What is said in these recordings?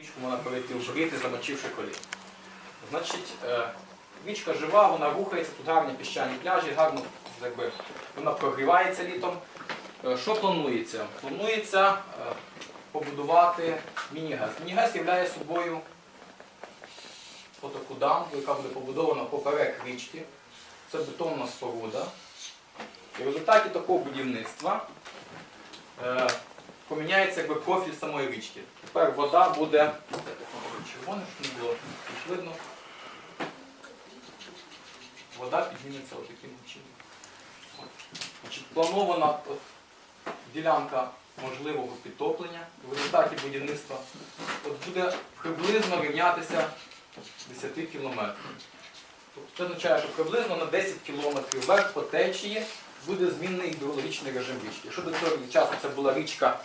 Річку можна перейти в замочивши коліно. Значить, е, річка жива, вона рухається, тут гарні піщані пляжі, гарно якби, вона прогрівається літом. Е, Що планується? Планується е, побудувати міні-ГЕС. Міні-ГЕС являє собою отаку дамбу, яка буде побудована поперек річки. Це бетонна споруда. І в результаті такого будівництва е, поміняється якби профіль самої річки. Тепер вода буде червоне, щоб не було видно. Вода підніметься отаким чином. Значить, планована от, ділянка можливого підтоплення в результаті будівництва от буде приблизно рівнятися 10 кілометрів. Тобто це означає, що приблизно на 10 кілометрів вверх по течії буде змінний гідрологічний режим річки. Якщо до цього часу це була річка,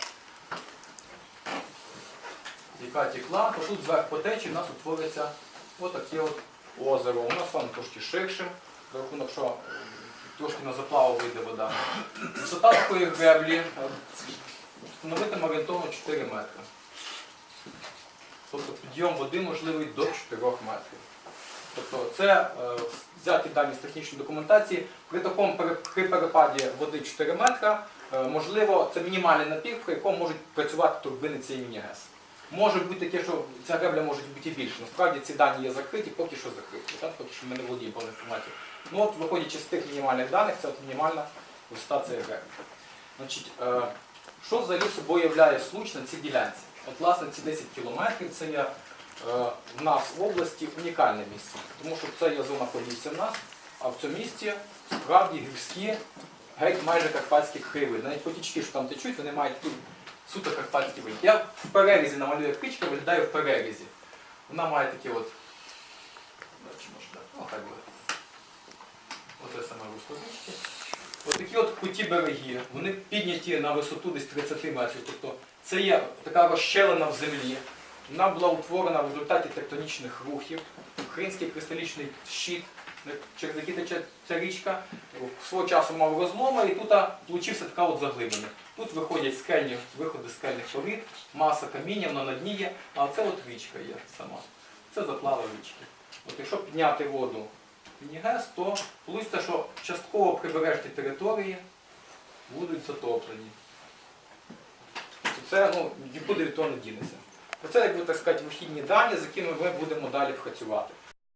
яка текла, то тут зверх по течії в нас утвориться отаке от озеро. У нас воно трошки ширшим, за рахунок, що е, трошки на заплаву вийде вода. Висота такої греблі е, встановити орієнтовно 4 метри. Тобто підйом води можливий до 4 метрів. Тобто це е, взяті дані з технічної документації. При такому при перепаді води 4 метра, можливо, це мінімальний напір, при якому можуть працювати турбини цієї міні-ГЕС. Може бути таке, що ця гребля може бути і більше. Насправді ці дані є закриті, поки що закриті. Так? Поки що ми не володіємо повною інформацією. Ну от, виходячи з тих мінімальних даних, це от мінімальна висота цієї греблі. Значить, е, що взагалі собою являє случ на цій ділянці? От, власне, ці 10 кілометрів це є е, в нас в області унікальне місце, тому що це є зона полісся в нас, а в цьому місці справді гірські, геть майже карпатські хиви. Навіть потічки, що там течуть, вони мають суто карпатські вигляд. Я в перерізі намалюю як річка, виглядає в перерізі. Вона має такі от. Може так? Ну, буде. Оце саме русло. Ось такі от куті береги, вони підняті на висоту десь 30 метрів. Тобто це є така розщелина в землі. Вона була утворена в результаті тектонічних рухів. Український кристалічний щит, через який тече ця річка, свого часу мав розломи, і тут получився така от заглибина. Тут виходять скельні виходи скельних порід, маса каміння, воно на дні є, а це от річка є сама. Це заплава річки. От якщо підняти воду в Нігес, то вийде, що частково прибережні території будуть затоплені. Це ну, нікуди від того не дінеться. Це, як так сказати, вихідні дані, з якими ми будемо далі працювати.